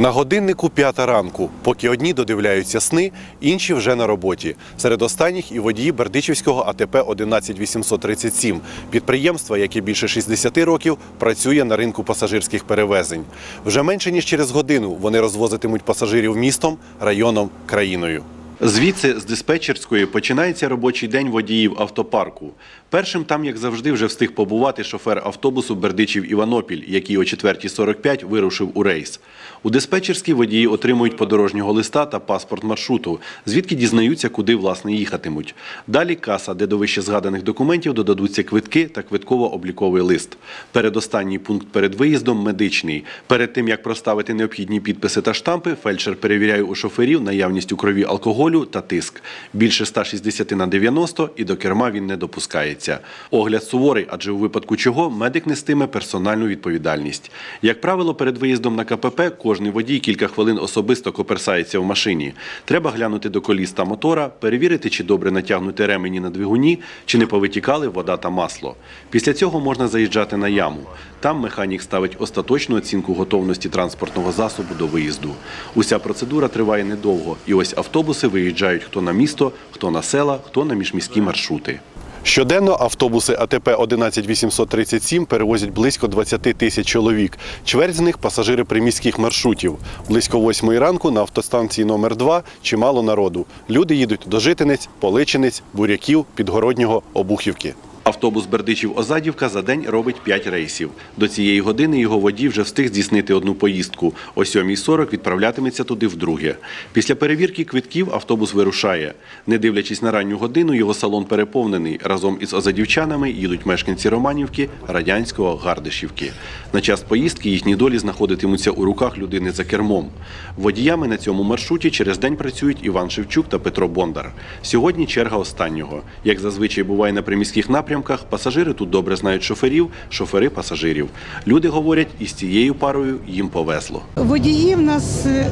На годиннику п'ята ранку. Поки одні додивляються сни, інші вже на роботі. Серед останніх і водії Бердичівського АТП 11837 підприємства, яке більше 60 років працює на ринку пасажирських перевезень. Вже менше ніж через годину вони розвозитимуть пасажирів містом, районом, країною. Звідси з диспетчерської починається робочий день водіїв автопарку. Першим там, як завжди, вже встиг побувати шофер автобусу Бердичів Іванопіль, який о 4.45 вирушив у рейс. У диспетчерській водії отримують подорожнього листа та паспорт маршруту, звідки дізнаються, куди власне їхатимуть. Далі каса, де до вище згаданих документів додадуться квитки та квитково-обліковий лист. Передостанній пункт перед виїздом медичний. Перед тим як проставити необхідні підписи та штампи, фельдшер перевіряє у шоферів наявність у крові алкоголю та тиск. Більше 160 на 90 і до керма він не допускається. Огляд суворий, адже у випадку чого медик нестиме персональну відповідальність. Як правило, перед виїздом на КПП кожний водій кілька хвилин особисто коперсається в машині. Треба глянути до коліс та мотора, перевірити, чи добре натягнуті ремені на двигуні, чи не повитікали вода та масло. Після цього можна заїжджати на яму. Там механік ставить остаточну оцінку готовності транспортного засобу до виїзду. Уся процедура триває недовго, і ось автобуси виїжджають хто на місто, хто на села, хто на міжміські маршрути. Щоденно автобуси АТП 11837 перевозять близько 20 тисяч чоловік. Чверть з них пасажири приміських маршрутів. Близько 8 ранку на автостанції номер 2 чимало народу. Люди їдуть до Житинець, Поличинець, Буряків, Підгороднього, Обухівки. Автобус Бердичів-Озадівка за день робить 5 рейсів. До цієї години його водій вже встиг здійснити одну поїздку. О 7.40 відправлятиметься туди вдруге. Після перевірки квитків автобус вирушає. Не дивлячись на ранню годину, його салон переповнений. Разом із озадівчанами їдуть мешканці Романівки, Радянського, Гардишівки. На час поїздки їхні долі знаходитимуться у руках людини за кермом. Водіями на цьому маршруті через день працюють Іван Шевчук та Петро Бондар. Сьогодні черга останнього. Як зазвичай буває на приміських напрямках, пасажири тут добре знають шоферів, шофери пасажирів. Люди говорять, із цією парою їм повезло. Водії в нас е,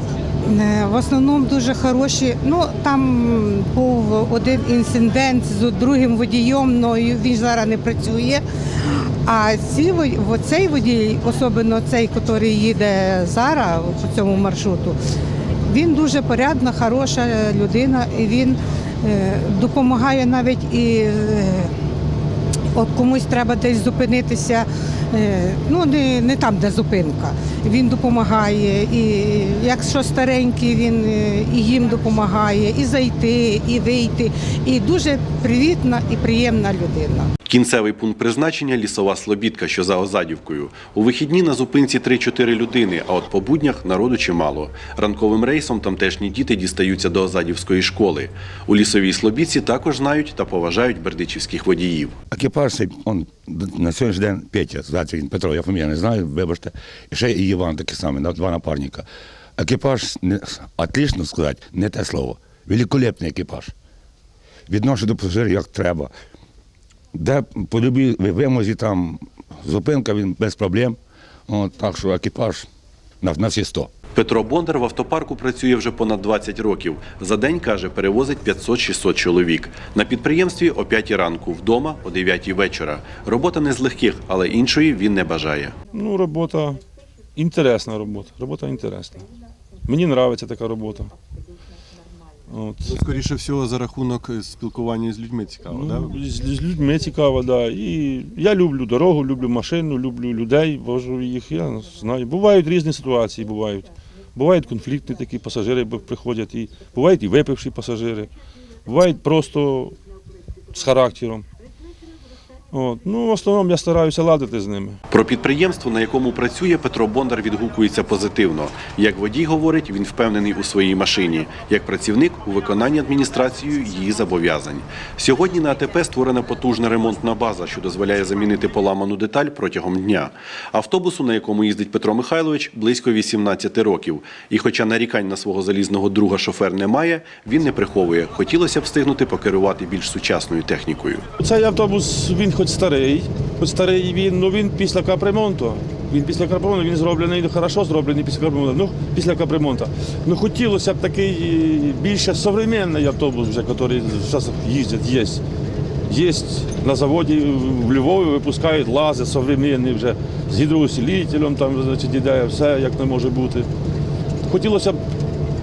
в основному дуже хороші. Ну там був один інцидент з другим водієм, але він зараз не працює. А ці цей водій, особливо цей, який їде зараз по цьому маршруту, він дуже порядна, хороша людина, і він е, допомагає навіть і. От комусь треба десь зупинитися, е, ну не, не там, де зупинка. Він допомагає, і якщо старенький, він е, і їм допомагає, і зайти, і вийти. І дуже привітна і приємна людина. Кінцевий пункт призначення лісова слобідка, що за Озадівкою. У вихідні на зупинці 3-4 людини, а от по буднях народу чимало. Ранковим рейсом тамтешні діти дістаються до Озадівської школи. У лісовій слобідці також знають та поважають бердичівських водіїв. Екіпаж он на сьогоднішній день Петя, здається, він Петро, я фамілію не знаю, вибачте. І ще і Іван такий самий, два напарника. Екіпаж, не, отлично сказати, не те слово. Великолепний екіпаж. Відношу до пасажирів як треба. Де по любій вимозі там зупинка, він без проблем. От, так що екіпаж на, на всі 100. Петро Бондар в автопарку працює вже понад 20 років. За день, каже, перевозить 500-600 чоловік. На підприємстві о 5 ранку, вдома о 9 вечора. Робота не з легких, але іншої він не бажає. Ну, робота інтересна робота. Робота інтересна. Мені подобається така робота. От. Скоріше всього, за рахунок спілкування з людьми цікаво, Ну, з, з людьми цікаво, да. І я люблю дорогу, люблю машину, люблю людей, вожу їх. Я знаю. Бувають різні ситуації, бувають. Бувають конфліктні такі пасажири приходять, і бувають і випивші пасажири, бувають просто з характером. От. Ну, в основному я стараюся ладити з ними. Про підприємство, на якому працює, Петро Бондар відгукується позитивно. Як водій говорить, він впевнений у своїй машині, як працівник у виконанні адміністрацією її зобов'язань. Сьогодні на АТП створена потужна ремонтна база, що дозволяє замінити поламану деталь протягом дня. Автобусу, на якому їздить Петро Михайлович, близько 18 років. І хоча нарікань на свого залізного друга шофер немає, він не приховує. Хотілося б встигнути покерувати більш сучасною технікою. Цей автобус він хоч старий, хоч старий він, ну він після капремонту. Він після капремонту він зроблений, ну хорошо зроблений після капремонту. Ну, після капремонту. Ну хотілося б такий е, більше современний автобус, вже, який зараз їздять, є. Є на заводі в Львові випускають лази современні вже з гідроусилителем, там, значить, іде все, як не може бути. хотілося б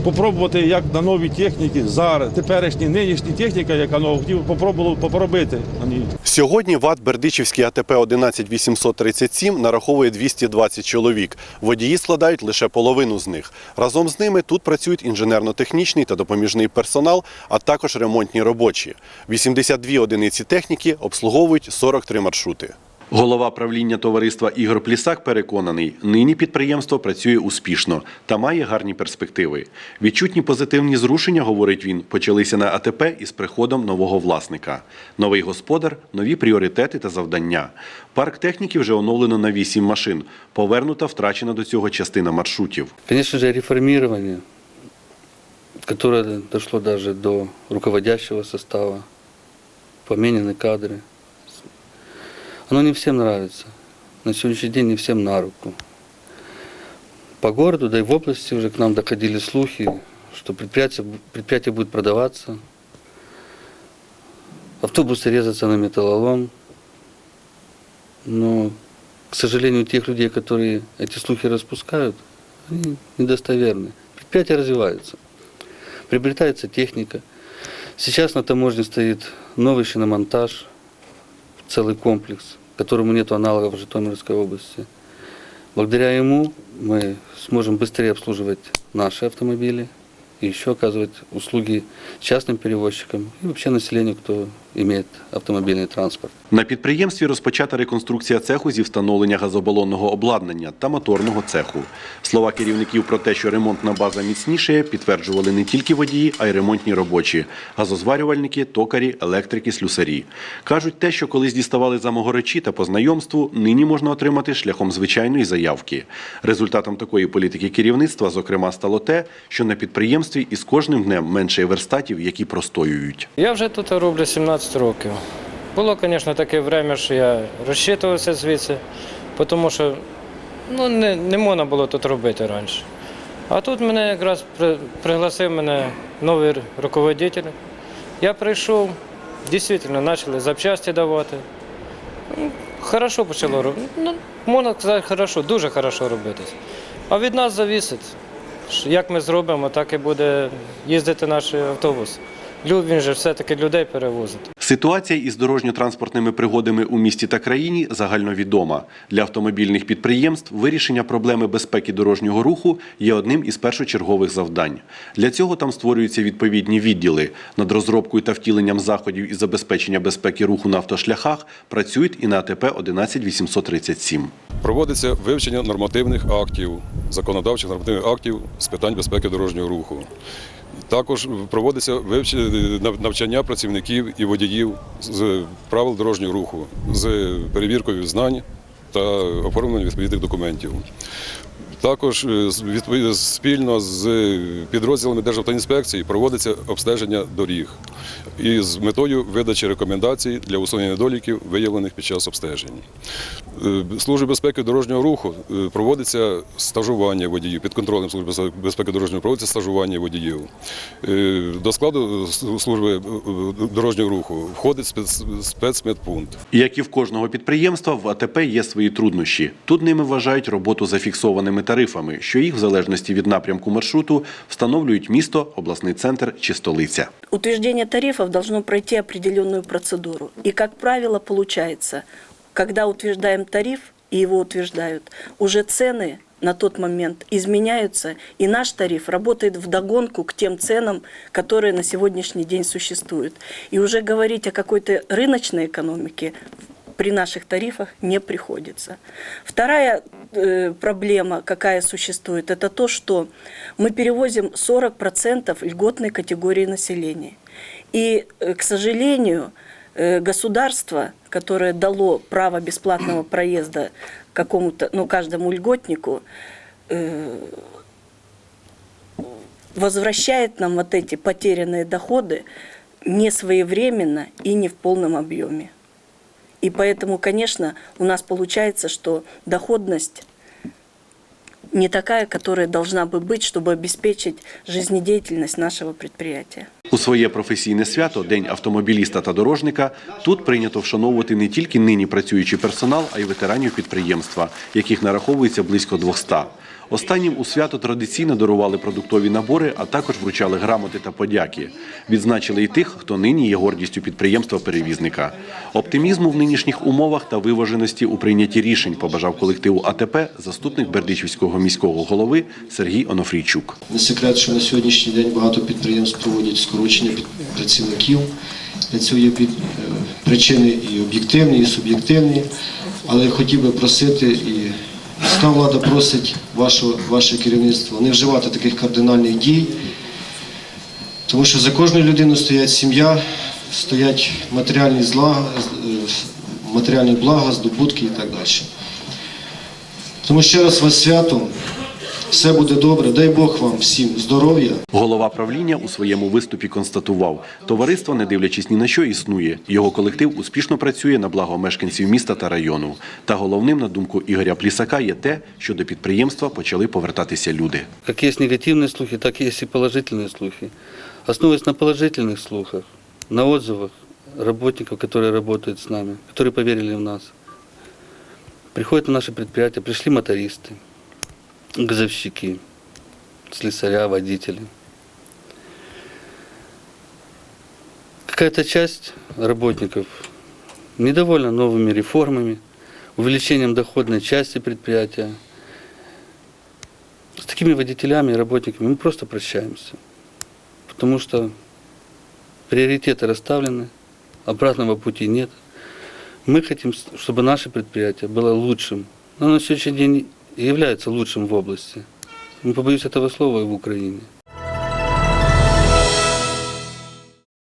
попробувати, як на новій техніці, зараз, теперішній, нинішній техніка, яка нова, хотів попробувати поробити на ній. Сьогодні ВАТ Бердичівський АТП 11837 нараховує 220 чоловік. Водії складають лише половину з них. Разом з ними тут працюють інженерно-технічний та допоміжний персонал, а також ремонтні робочі. 82 одиниці техніки обслуговують 43 маршрути. Голова правління товариства Ігор Плісак переконаний, нині підприємство працює успішно та має гарні перспективи. Відчутні позитивні зрушення, говорить він, почалися на АТП із приходом нового власника. Новий господар, нові пріоритети та завдання. Парк техніки вже оновлено на 8 машин. Повернута втрачена до цього частина маршрутів. Конечно же, реформирование, которое дошло даже до руководящего состава, поменены кадры. Оно не всем нравится. На сегодняшний день не всем на руку. По городу, да и в области уже к нам доходили слухи, что предприятие, предприятие будет продаваться, автобусы резаться на металлолом. Но, к сожалению, тех людей, которые эти слухи распускают, они недостоверны. Предприятие развивается, приобретается техника. Сейчас на таможне стоит новый шиномонтаж, целый комплекс, которому нет аналогов в Житомирской области. Благодаря ему мы сможем быстрее обслуживать наши автомобили и еще оказывать услуги частным перевозчикам и вообще населению, кто имеет автомобильный транспорт. На підприємстві розпочата реконструкція цеху зі встановлення газобалонного обладнання та моторного цеху. Слова керівників про те, що ремонтна база міцніше, підтверджували не тільки водії, а й ремонтні робочі – газозварювальники, токарі, електрики, слюсарі. Кажуть, те, що колись діставали за могоречі та по знайомству, нині можна отримати шляхом звичайної заявки. Результатом такої політики керівництва, зокрема, стало те, що на підприємстві із кожним днем менше верстатів, які простоюють. Я вже тут роблю 17 років. Було, звісно, таке время, що я розчитувався звідси, тому що ну, не, не можна було тут робити раніше. А тут мене якраз пригласив мене новий руководитель. Я прийшов, дійсно почали запчасті давати. Ну, Хорошо почало робити. Ну, можна сказати, хорошо, дуже хорошо робитись. А від нас завісить. Як ми зробимо, так і буде їздити наш автобус. Він же все-таки людей перевозить. Ситуація із дорожньо-транспортними пригодами у місті та країні загальновідома. Для автомобільних підприємств вирішення проблеми безпеки дорожнього руху є одним із першочергових завдань. Для цього там створюються відповідні відділи. Над розробкою та втіленням заходів із забезпечення безпеки руху на автошляхах працюють і на АТП 11837. Проводиться вивчення нормативних актів, законодавчих нормативних актів з питань безпеки дорожнього руху. Також проводиться навчання працівників і водіїв з правил дорожнього руху з перевіркою знань та оформленням відповідних документів. Також е, спільно з підрозділами Державтоінспекції проводиться обстеження доріг із метою видачі рекомендацій для усунення недоліків, виявлених під час обстежень. Е, Служби безпеки дорожнього руху е, проводиться стажування водіїв. Під контролем Служби безпеки- дорожнього руху проводиться стажування водіїв. Е, До складу служби е, е, дорожнього руху входить спец- спецмедпункт. Як і в кожного підприємства, в АТП є свої труднощі. Тут ними вважають роботу за фіксованими тарифами, що їх в залежності від напрямку маршруту встановлюють місто, обласний центр чи столиця. Утверждение тарифов должно пройти определенную процедуру. И, как правило, получается, когда утверждаем тариф и его утверждают, уже цены на тот момент изменяются, и наш тариф работает вдогонку к тем ценам, которые на сегодняшний день существуют. И уже говорить о какой-то рыночной экономике при наших тарифах не приходится. Вторая э, проблема, какая существует, это то, что мы перевозим 40% льготной категории населения. И, э, к сожалению, э, государство, которое дало право бесплатного проезда какому-то, ну, каждому льготнику, э, возвращает нам вот эти потерянные доходы не своевременно и не в полном объеме. И поэтому, конечно, у нас получается, что доходность не такая, которая должна бы быть, чтобы обеспечить жизнедеятельность нашего предприятия. У своє професійне свято День автомобіліста та дорожника тут прийнято вшановувати не тільки нині працюючий персонал, а й ветеранів підприємства, яких нараховується близько 200. Останнім у свято традиційно дарували продуктові набори, а також вручали грамоти та подяки. Відзначили і тих, хто нині є гордістю підприємства-перевізника. Оптимізму в нинішніх умовах та виваженості у прийнятті рішень побажав колективу АТП заступник Бердичівського міського голови Сергій Онофрійчук. Не секрет, що на сьогоднішній день багато підприємств проводять скорочення працівників. Для цього є е, причини і об'єктивні, і суб'єктивні. Але хотів би просити, і міська влада просить ваше, ваше керівництво не вживати таких кардинальних дій, тому що за кожною людиною стоять сім'я, стоять матеріальні зла, матеріальні блага, здобутки і так далі. Тому ще раз вас святом. Все буде добре. Дай Бог вам всім здоров'я. Голова правління у своєму виступі констатував, товариство, не дивлячись ні на що, існує. Його колектив успішно працює на благо мешканців міста та району. Та головним, на думку Ігоря Плісака, є те, що до підприємства почали повертатися люди. Как есть негативные слухи, так есть и положительные слухи. Основываясь на положительных слухах, на отзывах работников, которые работают с нами, которые поверили в нас, приходят на наше предприятие, пришли мотористы, газовщики, слесаря, водители. Какая-то часть работников недовольна новыми реформами, увеличением доходной части предприятия, с такими водителями и работниками мы просто прощаемся. Потому что приоритеты расставлены, обратного пути нет. Мы хотим, чтобы наше предприятие было лучшим. Оно на сегодняшний день и является лучшим в области. Не побоюсь этого слова и в Украине.